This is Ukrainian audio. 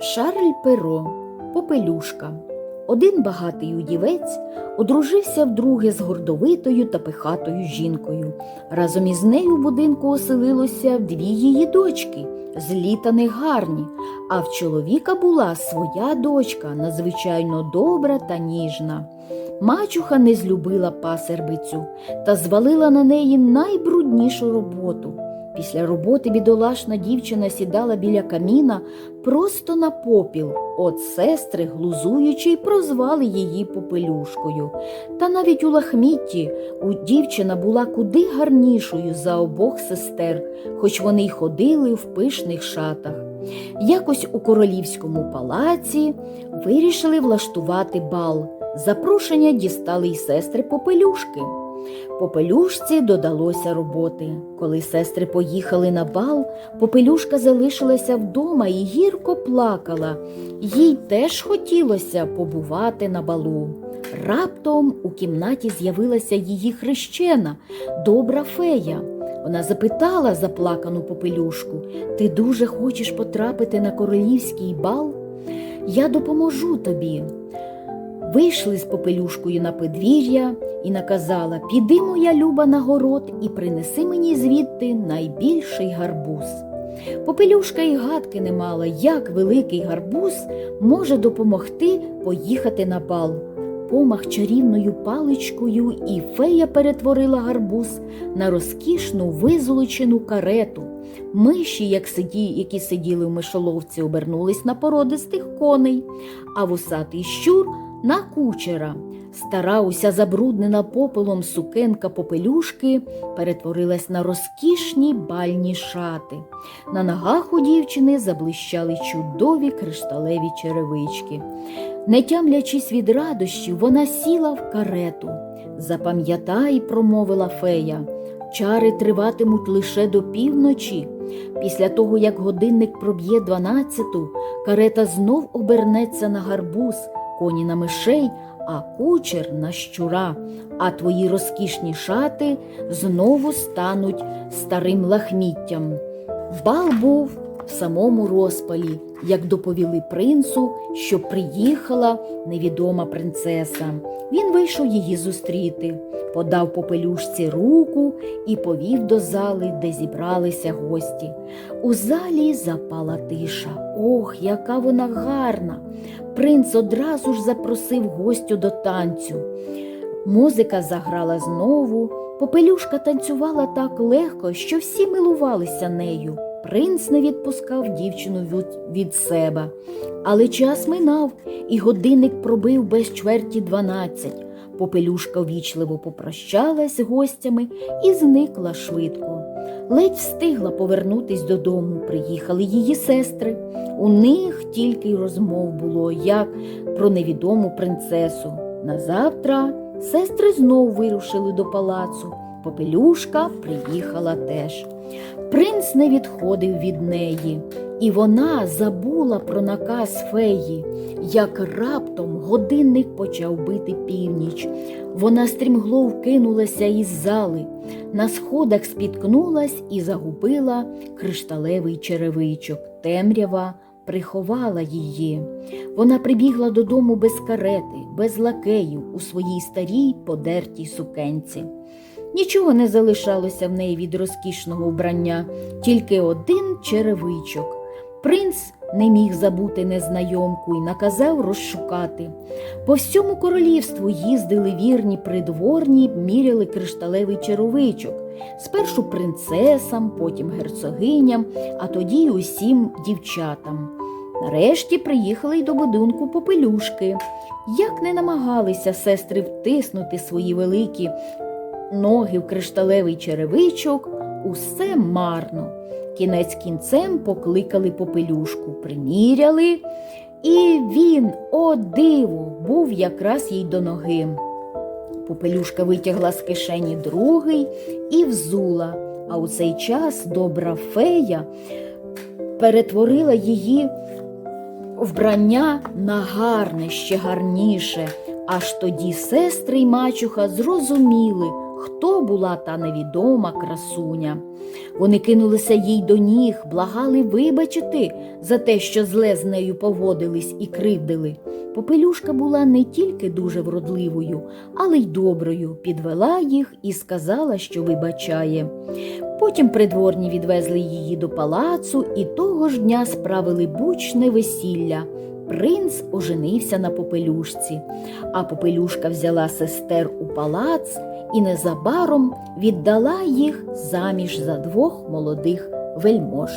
Шарль Перо, Попелюшка. Один багатий удівець одружився вдруге з гордовитою та пихатою жінкою. Разом із нею в будинку оселилося дві її дочки, злі та негарні, а в чоловіка була своя дочка, надзвичайно добра та ніжна. Мачуха не злюбила пасербицю та звалила на неї найбруднішу роботу. Після роботи бідолашна дівчина сідала біля каміна просто на попіл. От сестри, глузуючи, прозвали її попелюшкою. Та навіть у лахмітті у дівчина була куди гарнішою за обох сестер, хоч вони й ходили в пишних шатах. Якось у королівському палаці вирішили влаштувати бал. Запрошення дістали й сестри попелюшки. Попелюшці додалося роботи. Коли сестри поїхали на бал, попелюшка залишилася вдома і гірко плакала. Їй теж хотілося побувати на балу. Раптом у кімнаті з'явилася її хрещена, добра фея. Вона запитала заплакану попелюшку Ти дуже хочеш потрапити на королівський бал? Я допоможу тобі. Вийшли з попелюшкою на подвір'я і наказала Піди, моя люба, на город і принеси мені звідти найбільший гарбуз. Попелюшка й гадки не мала, як великий гарбуз може допомогти поїхати на бал. Помах чарівною паличкою, і фея перетворила гарбуз на розкішну визолочену карету. Миші, як сиді, які сиділи в мишоловці, обернулись на породистих коней, а вусатий щур на кучера. Стара уся забруднена попелом сукенка попелюшки перетворилась на розкішні бальні шати. На ногах у дівчини заблищали чудові кришталеві черевички. Не тямлячись від радощів, вона сіла в карету. Запам'ятай, промовила фея, чари триватимуть лише до півночі. Після того, як годинник проб'є дванадцяту, карета знов обернеться на гарбуз, коні на мишей, а кучер на щура, а твої розкішні шати знову стануть старим лахміттям. Бал був в самому розпалі, як доповіли принцу, що приїхала невідома принцеса. Він вийшов її зустріти, подав попелюшці руку і повів до зали, де зібралися гості. У залі запала тиша. Ох, яка вона гарна! Принц одразу ж запросив гостю до танцю. Музика заграла знову, попелюшка танцювала так легко, що всі милувалися нею. Принц не відпускав дівчину від, себе. Але час минав, і годинник пробив без чверті дванадцять. Попелюшка ввічливо попрощалась з гостями і зникла швидко. Ледь встигла повернутись додому. Приїхали її сестри. У них тільки й розмов було, як про невідому принцесу. Назавтра сестри знов вирушили до палацу. Попелюшка приїхала теж. Принц не відходив від неї, і вона забула про наказ феї, як раптом годинник почав бити північ. Вона стрімглов кинулася із зали, на сходах спіткнулась і загубила кришталевий черевичок. Темрява приховала її. Вона прибігла додому без карети, без лакеїв у своїй старій подертій сукенці. Нічого не залишалося в неї від розкішного вбрання, тільки один черевичок. Принц не міг забути незнайомку і наказав розшукати. По всьому королівству їздили вірні придворні, міряли кришталевий черевичок. Спершу принцесам, потім герцогиням, а тоді й усім дівчатам. Нарешті приїхали й до будинку попелюшки. Як не намагалися сестри втиснути свої великі ноги в кришталевий черевичок, усе марно. Кінець кінцем покликали попелюшку, приміряли, і він, о диво, був якраз їй до ноги. Попелюшка витягла з кишені другий і взула, а у цей час добра фея перетворила її вбрання на гарне, ще гарніше. Аж тоді сестри й мачуха зрозуміли, хто була та невідома красуня. Вони кинулися їй до ніг, благали вибачити за те, що зле з нею поводились і кривдили. Попелюшка була не тільки дуже вродливою, але й доброю, підвела їх і сказала, що вибачає. Потім придворні відвезли її до палацу і того ж дня справили бучне весілля. Принц оженився на попелюшці, а попелюшка взяла сестер у палац і незабаром віддала їх заміж за двох молодих вельмож.